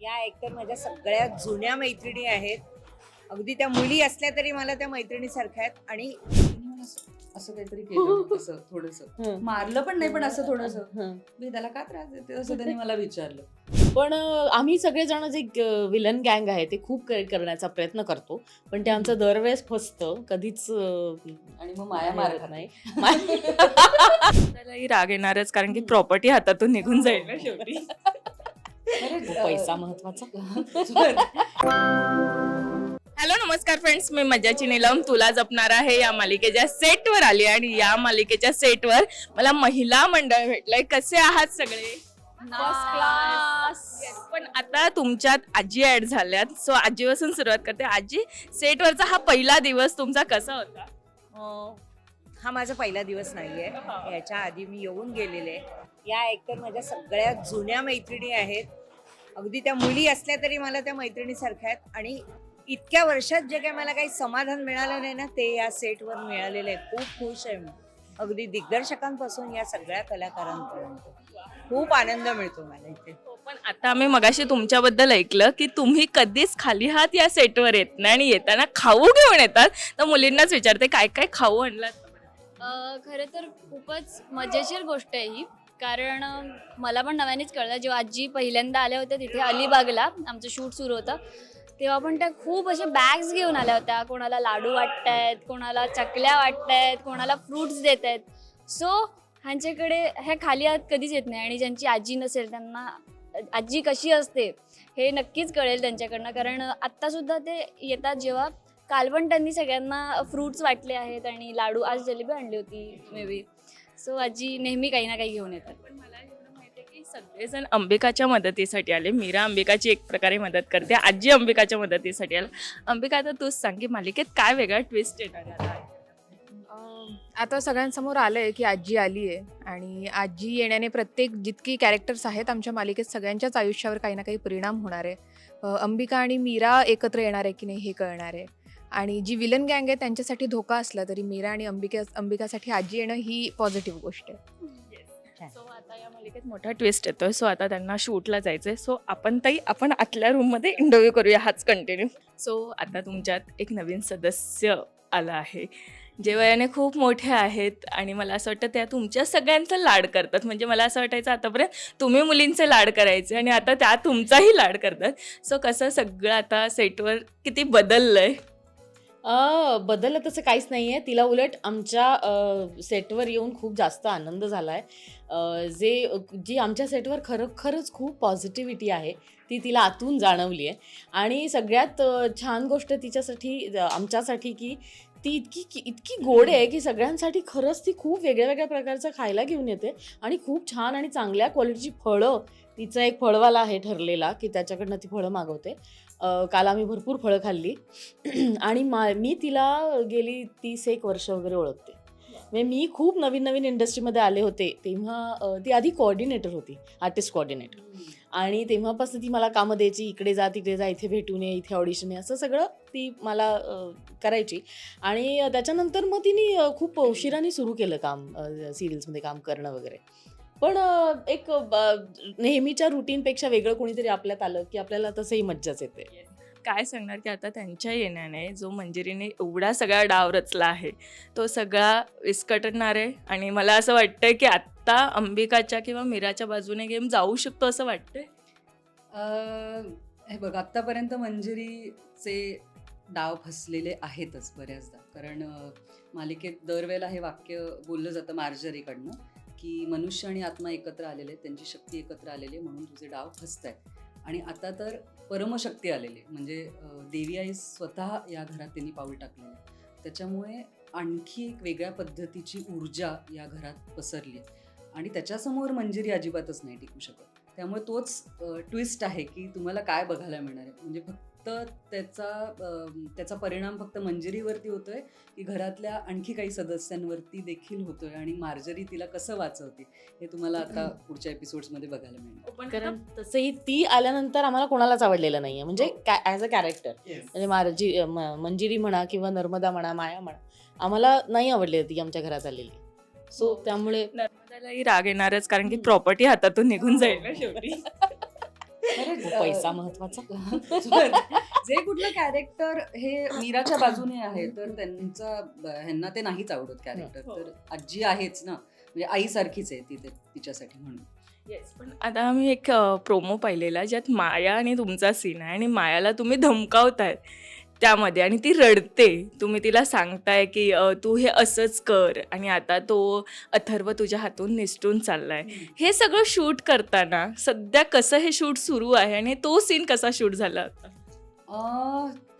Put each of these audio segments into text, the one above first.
या एकतर माझ्या सगळ्यात जुन्या मैत्रिणी आहेत. अगदी त्या मुली असल्या तरी मला त्या मैत्रिणीसारख्या आहेत. आणि असं काहीतरी केलं असं थोडस. मारलं पण नाही पण असं थोडस. मी त्याला का त्रास देते? असं त्यांनी मला विचारलं. पण आम्ही सगळेजण जे विलन गँग आहे ते खूप कर- करण्याचा प्रयत्न करतो. पण ते आमचं दरवेळेस फसतं. कधीच आणि मग माया हे मारत नाही. त्यालाही राग येणारच कारण की प्रॉपर्टी हातातून निघून जाईल ना शेवटी. पैसा महत्त्वाचा. हॅलो नमस्कार फ्रेंड्स. मी मज्जाची नीलम. तुला जपणार आहे या मालिकेच्या सेटवर आली आणि या मालिकेच्या सेटवर मला महिला मंडळ भेटलंय. कसे आहात सगळे? फर्स्ट क्लास पण आता तुमच्यात आजी ऍड झाल्यात. सो आजीपासून सुरुवात करते. आजी सेटवरचा हा पहिला दिवस तुमचा कसा होता? हा माझा पहिला दिवस नाहीये. याच्या आधी मी येऊन गेलेले. या एकतर माझ्या सगळ्यात जुन्या मैत्रिणी आहेत. अगदी त्या मुली असल्या तरी मला त्या मैत्रिणीसारख्या आहेत. आणि इतक्या वर्षात जे काय मला काही समाधान मिळालं नाही ना ते या सेटवर मिळालेलं आहे खूप खुश आहे मी. अगदी दिग्दर्शकांपासून या सगळ्या कलाकारांपर्यंत. खूप आनंद मिळतो मला इथे. हो, पण आता आम्ही मगाशी तुमच्याबद्दल ऐकलं की तुम्ही कधीच खाली हात या सेटवर येत नाही आणि येताना खाऊ घेऊन येतात. तर मुलींनाच विचारते काय काय खाऊ आणलात? अ, खरं तर खूपच मजेशीर गोष्ट आहे ही. कारण मला पण नव्यानेच कळलं. जेव्हा आजी पहिल्यांदा आल्या होत्या तिथे अलिबागला आमचं शूट सुरू होतं तेव्हा पण त्या खूप असे बॅग्स घेऊन आल्या होत्या. कोणाला लाडू वाटतायत कोणाला चकल्या वाटतायत कोणाला फ्रूट्स देत आहेत सो ह्यांच्याकडे ह्या खाली आत कधीच येत नाही. आणि ज्यांची आजी नसेल त्यांना आजी कशी असते हे नक्कीच कळेल त्यांच्याकडनं. कारण आत्तासुद्धा ते येतात जेव्हा काल पण त्यांनी सगळ्यांना फ्रुट्स वाटले आहेत आणि लाडू आज जलेबी आणली होती मे बी सो आजी नेहमी काही ना काही घेऊन येतात. पण मला एवढं माहिती आहे की सगळेजण अंबिकाच्या मदतीसाठी आले. मीरा अंबिकाची एक प्रकारे मदत करते. आजी अंबिकाच्या मदतीसाठी आला. अंबिका आता तूच सांग की मालिकेत काय वेगळा ट्विस्ट येणार आहे? आता? आता सगळ्यांसमोर आलं आहे की आजी आली आहे आणि आजी येण्याने प्रत्येक जितकी कॅरेक्टर्स आहेत आमच्या मालिकेत सगळ्यांच्याच आयुष्यावर काही ना काही परिणाम होणार आहे. अंबिका आणि मीरा एकत्र येणार आहे की नाही हे कळणार आहे. आणि जी विलन गँग आहे त्यांच्यासाठी धोका असला तरी मीरा आणि अंबिका अंबिकासाठी आजी येणं ही पॉझिटिव्ह गोष्ट आहे. सो आता या मालिकेत मोठा ट्विस्ट येतोय. सो आता त्यांना शूटला जायचंय. सो आपण ताई आपण आतल्या रूममध्ये इंटरव्ह्यू करूया. हाच कंटिन्यू सो आता तुमच्यात एक नवीन सदस्य आला आहे. जे वयाने खूप मोठे आहेत आणि मला असं वाटतं त्या तुमच्या सगळ्यांचं लाड करतात. म्हणजे मला असं वाटायचं आतापर्यंत तुम्ही मुलींचे लाड करायचे आणि आता त्या तुमचाही लाड करतात. सो कसं सगळं आता सेटवर किती बदललंय? बदललं तसं काहीच नाही आहे तिला उलट आमच्या सेटवर येऊन खूप जास्त आनंद झाला आहे जे जी आमच्या सेटवर खरोखरच खूप पॉझिटिव्हिटी आहे ती तिला आतून जाणवली आहे आणि सगळ्यात छान गोष्ट तिच्यासाठी आमच्यासाठी की ती इतकी की- इतकी गोड आहे की सगळ्यांसाठी खरंच ती खूप वेगळ्या वेगळ्या प्रकारचं खायला घेऊन येते. आणि खूप छान आणि चांगल्या क्वालिटीची फळं तिचा एक फळवाला आहे ठरलेला की त्याच्याकडनं ती फळं मागवते. काल आम्ही भरपूर फळं खाल्ली. आणि मा मी तिला गेली तीस एक वर्ष वगैरे ओळखते. म्हणजे मी खूप नवीन नवीन इंडस्ट्रीमध्ये आले होते तेव्हा ती आधी कोऑर्डिनेटर होती आर्टिस्ट कोऑर्डिनेटर आणि तेव्हापासून ती मला कामं द्यायची इकडे जा तिकडे जा इथे भेटून ये इथे ऑडिशन आहे असं सगळं ती मला करायची. आणि त्याच्यानंतर मग तिने खूप उशिराने सुरू केलं काम सिरियल्समध्ये काम करणं वगैरे. पण एक नेहमीच्या रुटीनपेक्षा वेगळं कोणीतरी आपल्यात आलं की आपल्याला तसंही मज्जाच येते. काय सांगणार की आता त्यांच्या येण्याने जो मंजिरीने एवढा सगळा डाव रचला आहे तो सगळा विस्कटणार आहे आणि मला असं वाटतंय की आत्ता अंबिकाच्या किंवा मीराच्या बाजूने गेम जाऊ शकतो असं वाटतंय? अं, हे बघ आत्तापर्यंत मंजिरीचे डाव फसलेले आहेतच बऱ्याचदा. कारण मालिकेत दरवेळेला हे वाक्य बोललं जातं मार्जरीकडनं. की मनुष्य आणि आत्मा एकत्र आलेले आहेत त्यांची शक्ती एकत्र आलेली आहे म्हणून तुझे डाव फसत आहेत. आणि आता तर परमशक्ती आलेली म्हणजे देवी आई स्वतः या घरात त्यांनी पाऊल टाकलेलं आहे. त्याच्यामुळे आणखी एक वेगळ्या पद्धतीची ऊर्जा या घरात पसरली आहे. आणि त्याच्यासमोर मंजिरी अजिबातच नाही टिकू शकत. त्यामुळे तोच ट्विस्ट आहे की तुम्हाला काय बघायला मिळणार आहे. म्हणजे फक्त त्याचा त्याचा परिणाम फक्त मंजिरीवरती होतोय की घरातल्या आणखी काही सदस्यांवरती देखील होतोय आणि मार्जरी तिला कसं वाचवते हे तुम्हाला आता पुढच्या एपिसोड्समध्ये बघायला मिळणार. पण कारण तसंही ती आल्यानंतर आम्हाला कोणालाच आवडलेलं नाहीये. म्हणजे हो. ॲज अ कॅरेक्टर म्हणजे मार्जी म- मंजिरी म्हणा किंवा नर्मदा म्हणा माया म्हणा आम्हाला नाही आवडली ती आमच्या घरात आलेली. सो त्यामुळे नर्मदालाही राग येणारच कारण की प्रॉपर्टी हातातून निघून जाईल ना शेवटी. अरे, अ, पैसा महत्त्वाचा. जे कुठलं कॅरेक्टर हे मीराच्या बाजूने आहे तर त्यांचा ह्यांना ते नाहीच आवडत कॅरेक्टर हो. तर आजी आहेच ना. म्हणजे आईसारखीच आहे ती ते- तिच्यासाठी म्हणून. येस पण आता आम्ही एक प्रोमो पाहिलेला ज्यात माया आणि तुमचा सीन आहे आणि मायाला तुम्ही धमकावताय. त्यामध्ये आणि ती रडते. तुम्ही तिला सांगताय की तू हे असंच कर आणि आता तो अथर्व तुझ्या हातून निसटून चाललाय. हे सगळं शूट करताना सध्या कसं हे शूट सुरू आहे आणि तो सीन कसा शूट झाला होता?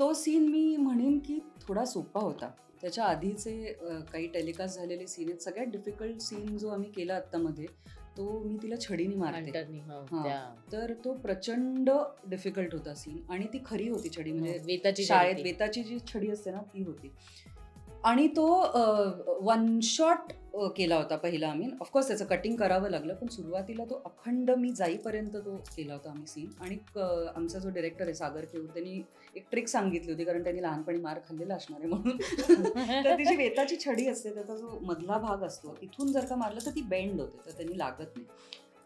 तो सीन मी म्हणेन की थोडा सोपा होता. त्याच्या आधीचे काही टेलिकास्ट झालेले सीन आहेत. सगळ्यात डिफिकल्ट सीन जो आम्ही केला आत्तामध्ये तो मी तिला छडीने मारते हो, हा. तर तो प्रचंड डिफिकल्ट होता सीन आणि ती खरी होती छडी म्हणजे हो, वेताची शाळेत. वेताची जी छडी असते ना ती होती आणि तो वन शॉट केला होता पहिला आम्ही. ऑफकोर्स त्याचं कटिंग करावं लागलं पण सुरुवातीला तो अखंड मी जाईपर्यंत तो केला होता आम्ही सीन आणि आमचा जो डिरेक्टर आहे सागर केऊर त्यांनी एक ट्रिक सांगितली होती कारण त्यांनी लहानपणी मार खाल्लेला असणार आहे म्हणून. तर ती जी वेताची छडी असते त्याचा जो मधला भाग असतो इथून जर का मारलं तर ती बेंड होते तर त्यांनी लागत नाही.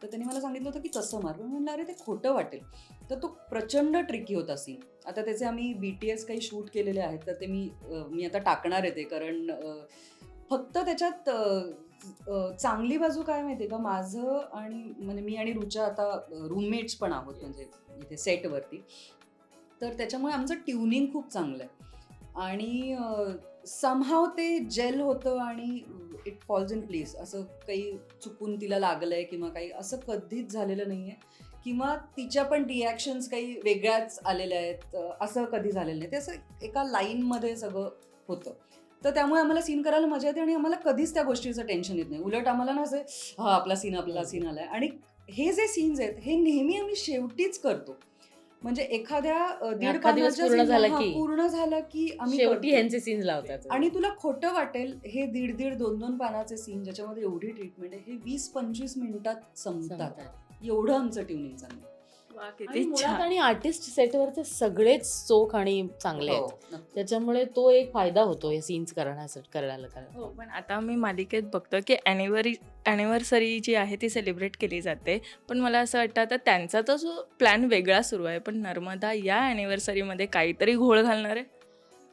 तर त्यांनी मला सांगितलं होतं की तसं मार. पण म्हणलं अरे ते खोटं वाटेल. तर तो प्रचंड ट्रिकी होता सीन आता त्याचे आम्ही बी टी एस काही शूट केलेले आहेत तर ते मी मी आता टाकणार आहे ते कारण फक्त त्याच्यात चांगली बाजू काय माहिती का? माझं आणि म्हणजे मी आणि रुचा आता रूममेट्स पण आहोत म्हणजे इथे सेटवरती तर त्याच्यामुळे आमचं ट्युनिंग खूप चांगलं आहे आणि समहाव ते जेल होतं आणि इट फॉल्स इन प्लेस असं काही चुकून तिला लागलं आहे किंवा काही असं कधीच झालेलं नाही आहे किंवा तिच्या पण रिॲक्शन्स काही वेगळ्याच आलेल्या आहेत. असं कधी झालेलं नाही. ते असं एका लाईनमध्ये सगळं होतं. तर त्यामुळे आम्हाला सीन करायला मजा येते आणि आम्हाला कधीच त्या गोष्टीचं टेन्शन येत नाही. उलट आम्हाला ना असे हा आपला सीन आपला सीन आलाय. आणि हे जे सीन्स आहेत हे नेहमी आम्ही शेवटीच करतो. म्हणजे एखाद्या दीड पानाच्या पूर्ण झाला की- पूर्ण झाला की आम्ही सीन लावतात. आणि तुला खोटं वाटेल हे दीड दीड दोन दोन पानाचे सीन ज्याच्यामध्ये एवढी ट्रीटमेंट आहे हे वीस पंचवीस मिनिटात संपतात. संपतात. एवढं आमचं ट्युनिंग चांगलं वा आणि मुळात छान. आणि आर्टिस्ट सेटवरचे सगळेच चोख आणि चांगले आहेत. हो, नक्की. त्याच्यामुळे तो एक फायदा होतो हे सीन्स करण्यासाठी करायला करायला हो पण आता मी मालिकेत बघतो की ॲनिव्हरी ॲनिव्हर्सरी जी आहे ती सेलिब्रेट केली जाते. पण मला असं वाटतं आता त्यांचा तर जो प्लॅन वेगळा सुरू आहे पण नर्मदा या ॲनिव्हर्सरीमध्ये काहीतरी घोळ घालणार आहे?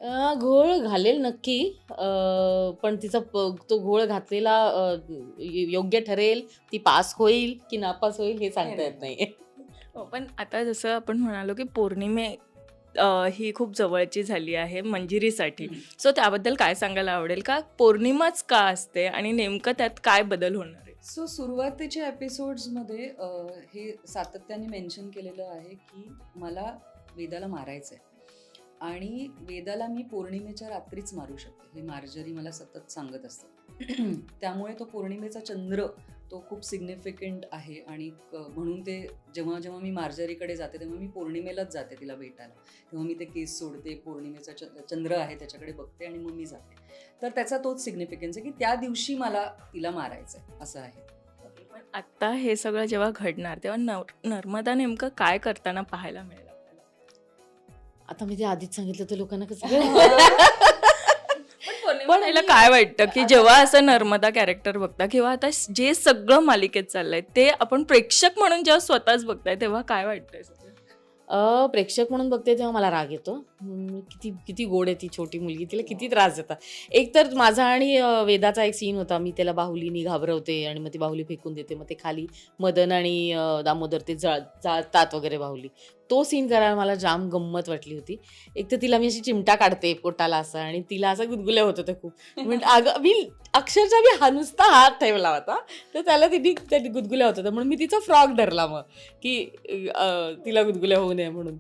अं, घोळ घालेल नक्की. अं, पण तिचा प- तो घोळ घातलेला अं, यो- योग्य ठरेल. ती पास होईल की नापास होईल हे सांगता येत नाही हो पण आता जसं आपण म्हणालो की पौर्णिमे अ, ही खूप जवळची झाली आहे मंजिरीसाठी. सो त्याबद्दल काय सांगायला आवडेल का? पौर्णिमाच का असते आणि नेमकं त्यात काय बदल होणार आहे? सो सुरुवातीच्या एपिसोड्समध्ये हे सातत्याने मेन्शन केलेलं आहे की मला वेदाला मारायचं आहे आणि वेदाला मी पौर्णिमेच्या रात्रीच मारू शकते. हे मार्जरी मला सतत सांगत असतं त्यामुळे तो पौर्णिमेचा चंद्र तो खूप सिग्निफिकंट आहे आणि म्हणून ते जेव्हा जेव्हा मी मार्जरीकडे जाते तेव्हा मी पौर्णिमेलाच जाते तिला भेटायला. तेव्हा मी ते केस सोडते पौर्णिमेचा चंद्र आहे त्याच्याकडे बघते आणि मग मी जाते. तर त्याचा तोच सिग्निफिकन्स आहे की त्या दिवशी मला तिला मारायचं आहे असं आहे. पण आत्ता हे सगळं जेव्हा घडणार तेव्हा नर्मदा नेमकं काय करताना पाहायला मिळेल? आता मी ते आधीच सांगितलं तर लोकांना कसं पण याला काय वाटतं की जेव्हा असं नर्मदा कॅरेक्टर बघता किंवा आता जे सगळं मालिकेत चाललंय ते आपण प्रेक्षक म्हणून जेव्हा स्वतःच बघताय तेव्हा काय वाटतंय प्रेक्षक म्हणून बघते तेव्हा मला राग येतो. किती किती गोड आहे ती छोटी मुलगी तिला किती त्रास देतात. एक तर माझा आणि वेदाचा एक सीन होता मी त्याला बाहुलीनी घाबरवते आणि मग ती बाहुली फेकून देते. मग ते खाली मदन आणि दामोदर ते जळ जाळतात वगैरे बाहुली. तो सीन करायला मला जाम गंमत वाटली होती. एक तर तिला मी अशी चिमटा काढते पोटाला असं आणि तिला असं गुदगुल्या होत होते खूप. म्हणजे अगं मी अक्षरशः मी हा नुसता हात ठेवला होता. तर त्याला तिने त्या गुदगुल्या होत होत्या. म्हणून मी तिचा फ्रॉक धरला मग की तिला गुदगुल्या होऊ नये म्हणून.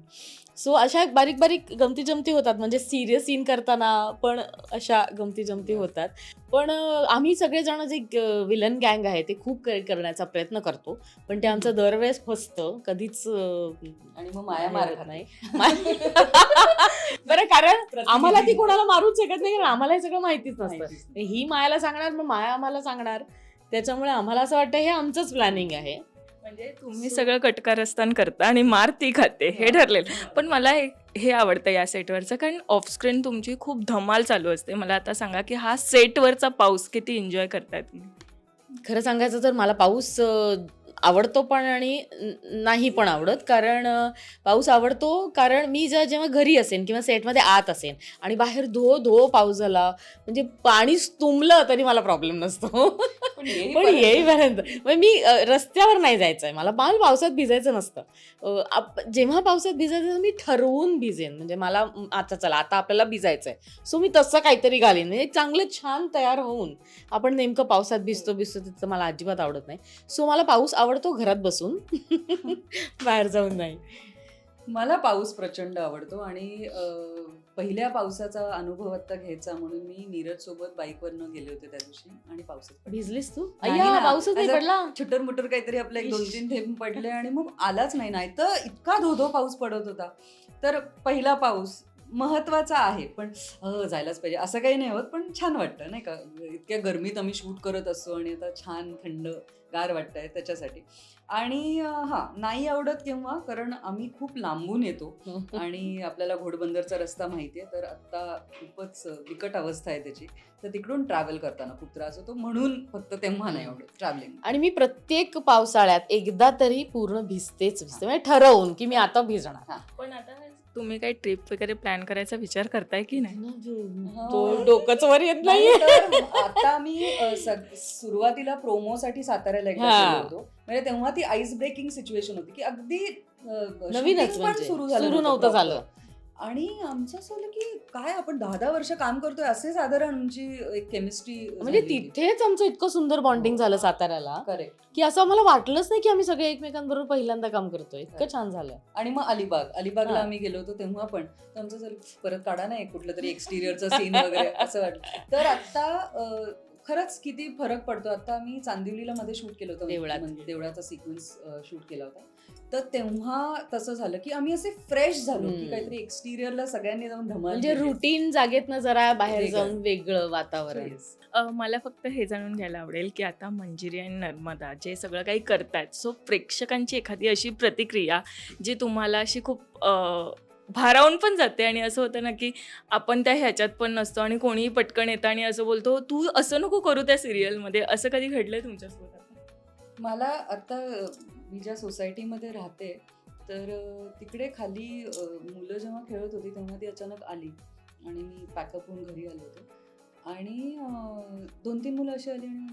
सो अशा बारीक बारीक गमती जमती होतात. म्हणजे सिरियस सीन करताना पण अशा गमती जमती होतात. पण आम्ही सगळेजण जे विलन गँग आहे ते खूप कर- करण्याचा प्रयत्न करतो. पण ते आमचं दरवेळेस फसतं. कधीच आणि मग माया मार होत खाते. नाही. बरं कारण आम्हाला ती कोणाला मारूच शकत नाही. कारण आम्हाला हे सगळं माहितीच नसतं. ही मायाला सांगणार मग माया आम्हाला सांगणार. त्याच्यामुळे आम्हाला असं वाटतं हे आमचंच प्लॅनिंग आहे. म्हणजे तुम्ही सगळं कटकारस्थान करता आणि मार ती खाते हे ठरलेलं. पण मला हे हे आवडतं या सेटवरचं कारण ऑफस्क्रीन तुमची खूप धमाल चालू असते. मला आता सांगा की हा सेटवरचा पाऊस किती एन्जॉय करताय तुम्ही? खरं सांगायचं तर मला पाऊस अ, आवडतो पण आणि नाही पण आवडत. कारण पाऊस आवडतो. कारण मी जर जेव्हा घरी असेन किंवा सेटमध्ये आत असेन आणि बाहेर धो धो पाऊस झाला म्हणजे पाणीच तुंबलं तरी मला प्रॉब्लेम नसतो. पण येईपर्यंत- येईपर्यंत. म्हणजे मी रस्त्यावर नाही जायचं आहे मला माल पावसात भिजायचं नसतं. जेव्हा पावसात भिजायचं मी ठरवून भिजेन. म्हणजे मला आता चला आता आपल्याला भिजायचं आहे सो मी तसं काहीतरी घालीन. म्हणजे चांगलं छान तयार होऊन आपण नेमकं पावसात भिजतो भिजतो तिथं मला अजिबात आवडत नाही. सो मला पाऊस आवडतो घरात बसून. बाहेर जाऊन नाही. मला पाऊस प्रचंड आवडतो आणि अं, पहिल्या पावसाचा अनुभव आता घ्यायचा म्हणून मी नीरज सोबत बाईकवरनं गेले होते त्या दिवशी आणि पावसात. भिजलीस तू? नाही अय्या ना. पाऊसच नाही असं पडला? छुटर मुटर काहीतरी आपले एक दोन तीन थेंब पडले आणि मग आलाच नाही. नाही तर इतका धोधो पाऊस पडत होता. तर पहिला पाऊस महत्त्वाचा आहे. पण जायलाच पाहिजे. असं काही नाही होत पण छान वाटतं नाही का? इतक्या गरमीत आम्ही शूट करत असतो आणि आता छान थंड गार वाटतंय त्याच्यासाठी. आणि हा नाही आवडत केव्हा कारण आम्ही खूप लांबून येतो आणि आपल्याला घोडबंदरचा रस्ता माहितीये तर आता खूपच बिकट अवस्था आहे त्याची. तर तिकडून ट्रॅव्हल करताना खूप त्रास होतो. म्हणून फक्त तेव्हा नाही आवडत ट्रॅव्हलिंग आणि मी प्रत्येक पावसाळ्यात एकदा तरी पूर्ण भिजतेच भिजते. म्हणजे ठरवून की मी आता भिजणार. पण आता तुम्ही काही ट्रिप वगैरे प्लॅन करायचा विचार करताय की नाही? तो डोकंच वर येत नाही आता मी अ, सग- सुरुवातीला प्रोमोसाठी साताऱ्याला एकदा हा. गेलो होतो. म्हणजे तेव्हा ती आईस ब्रेकिंग सिच्युएशन होती की अगदी अ, नवीनच shooting पण म्हणजे. सुरू झालं सुरू नव्हतं. झालं. आणि आमचं असं झालं की काय आपण दहा दहा वर्ष काम करतोय असे साधारण आमची एक केमिस्ट्री म्हणजे तिथेच आमचं इतकं सुंदर बॉन्डिंग झालं साताऱ्याला करेक्ट की असं आम्हाला वाटलंच नाही की आम्ही सगळे एकमेकांबरोबर पहिल्यांदा काम करतोय. इतकं छान झालं. आणि मग अलिबाग अलिबागला हा. आम्ही गेलो होतो तेव्हा पण. आमचं झालं परत काढा ना एक कुठलं तरी एक्सटिरियरचा सीन वगैरे असं वाटलं. तर आता खरंच किती फरक पडतो. आता आम्ही चांदिवलीला मध्ये शूट केलं होतं. म्हणजे देवळाचा सिक्वेन्स शूट केला होता. तर तेव्हा तसं झालं की आम्ही असे फ्रेश झालो की. काहीतरी एक्सटिरियरला सगळ्यांनी जाऊन धमाल म्हणजे केली. रुटीन जागेतनं जरा बाहेर वेगळं. जाऊन वेगळं वातावरण Yes. अ, मला फक्त हे जाणून घ्यायला आवडेल की आता मंजिरी आणि नर्मदा जे सगळं काही करतायत सो प्रेक्षकांची एखादी अशी प्रतिक्रिया जी तुम्हाला अशी खूप अ, भारावून पण जाते आणि असं होतं ना की आपण त्या ह्याच्यात पण नसतो आणि कोणीही पटकन येतं आणि असं बोलतो तू असं नको करू त्या सिरियलमध्ये असं कधी घडलंय तुमच्यासोबत? मला आता मी ज्या सोसायटीमध्ये राहते तर तिकडे खाली मुलं जेव्हा खेळत होती तेव्हा ती अचानक आली आणि मी पॅकअप होऊन घरी आलो होते. आणि दोन तीन मुलं अशी आली आणि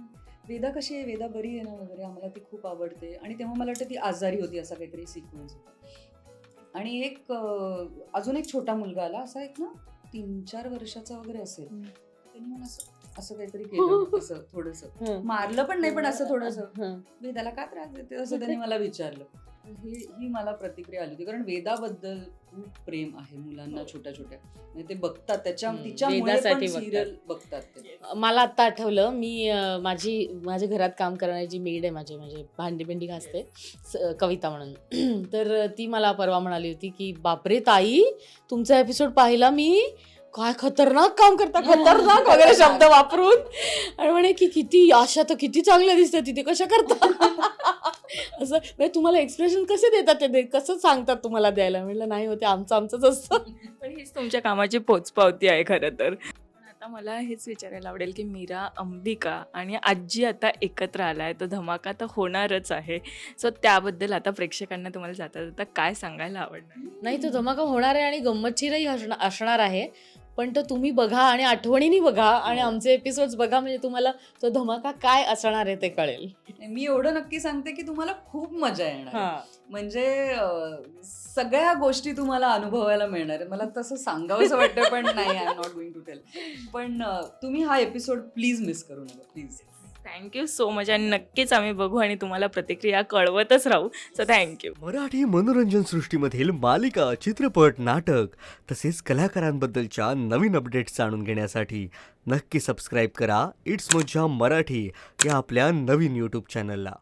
वेदा कशी आहे? वेदा बरी आहे ना वगैरे? आम्हाला ती खूप आवडते. आणि तेव्हा मला वाटतं ती आजारी होती असा काहीतरी सिक्वेन्स होता. आणि एक अजून एक छोटा मुलगा आला असा एक ना तीन चार वर्षाचा वगैरे असेल. त्यांनी मला असं असं काहीतरी केलं असं थोडंसं. हं. मारलं पण नाही पण असं थोडंसं. हं. मी त्याला का त्रास देते? असं त्यांनी मला विचारलं. ही ही मला प्रतिक्रिया आली होती कारण वेदाबद्दल खूप प्रेम आहे मुलांना छोट्या छोट्या. म्हणजे ते बघतात त्याच्या तिच्यामुळे बघतात. सिरियल बघतात ते. मला आत्ता आठवलं मी माझी माझ्या घरात काम करणारी जी मेड आहे माझी म्हणजे भांडी बिंडी घासते कविता म्हणून. तर ती मला परवा म्हणाली होती की बापरे ताई तुमचा एपिसोड पाहिला मी काय खतरनाक काम करता खतरनाक वगैरे शब्द वापरून. आणि म्हणे की किती आशा तर किती चांगल्या दिसतात तिथे कशा करता? असं म्हणजे तुम्हाला एक्सप्रेशन कसे देतात ते? कसं सांगतात तुम्हाला द्यायला? म्हटलं नाही होते आमचं आमचंच असतं. पण हीच तुमच्या कामाची पोचपावती आहे खरं तर. आता मला हेच विचारायला आवडेल की मीरा अंबिका आणि आजी आता एकत्र आलाय तो धमाका तर होणारच आहे. सो त्याबद्दल आता प्रेक्षकांना तुम्हाला जाता जाता काय सांगायला आवडणार? नाही तो धमाका होणार आहे आणि गंमतशीरही असण- असणार आहे. पण तो तुम्ही बघा आणि आठवणीने बघा आणि हो. आमचे एपिसोड्स बघा म्हणजे तुम्हाला तो धमाका काय असणार आहे ते कळेल. मी एवढं नक्की सांगते की तुम्हाला खूप मजा येणार. म्हणजे सगळ्या गोष्टी तुम्हाला अनुभवायला मिळणार आहे. मला तसं सांगावंसं वाटतं पण नाही I am not going to tell पण तुम्ही हा एपिसोड प्लीज मिस करू नका प्लीज थँक्यू सो मच आणि नक्कीच आम्ही बघू आणि तुम्हाला प्रतिक्रिया कळवतच राहू. सो थँक्यू मराठी मनोरंजन सृष्टीमधील मालिका चित्रपट नाटक तसेच कलाकारांबद्दलच्या नवीन अपडेट्स जाणून घेण्यासाठी नक्की सबस्क्राईब करा. इट्स मज्जा मराठी या आपल्या नवीन यूट्यूब चॅनलला